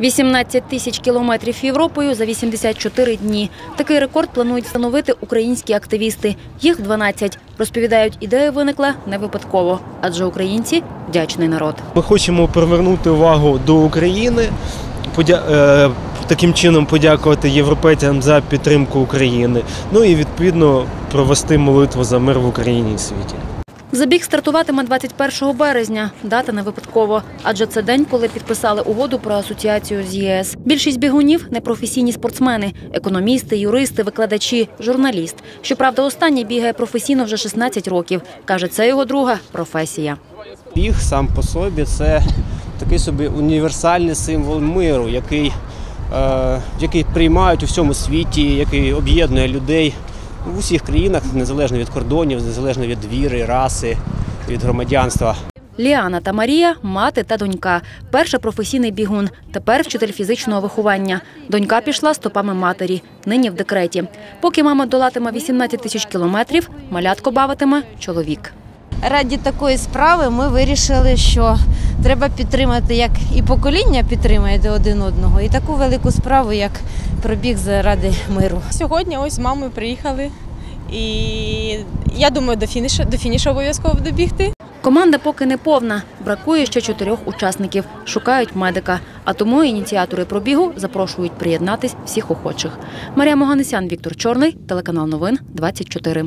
18 тисяч кілометрів Європою за 84 дні. Такий рекорд планують встановити українські активісти. Їх 12. Розповідають, ідея виникла не випадково, адже українці – вдячний народ. Ми хочемо привернути увагу до України, е, таким чином подякувати європейцям за підтримку України. Ну і відповідно провести молитву за мир в Україні і світі. Забіг стартуватиме 21 березня. Дата не випадково, адже це день, коли підписали угоду про асоціацію з ЄС. Більшість бігунів непрофесійні спортсмени, економісти, юристи, викладачі, журналіст. Щоправда, останній бігає професійно вже 16 років. каже, це його друга професія. Біг сам по собі це такий собі універсальний символ миру, який, е, який приймають у всьому світі, який об'єднує людей в усіх країнах, незалежно від кордонів, незалежно від віри, раси, від громадянства. Ліана та Марія мати та донька. Перша професійний бігун, тепер вчитель фізичного виховання. Донька пішла стопами матері, нині в декреті. Поки мама долатиме 18 тисяч кілометрів, малятко бавитиме чоловік. Раді такої справи ми вирішили, що треба підтримати, як і покоління підтримуєте один одного, і таку велику справу, як пробіг заради миру. Сьогодні ось з мамою приїхали. І я думаю, до фінішу, до фінішу обов'язково добігти. Команда поки не повна. Бракує ще чотирьох учасників. Шукають медика. А тому ініціатори пробігу запрошують приєднатись всіх охочих. Марія Моганесян, Віктор Чорний, телеканал Новин 24.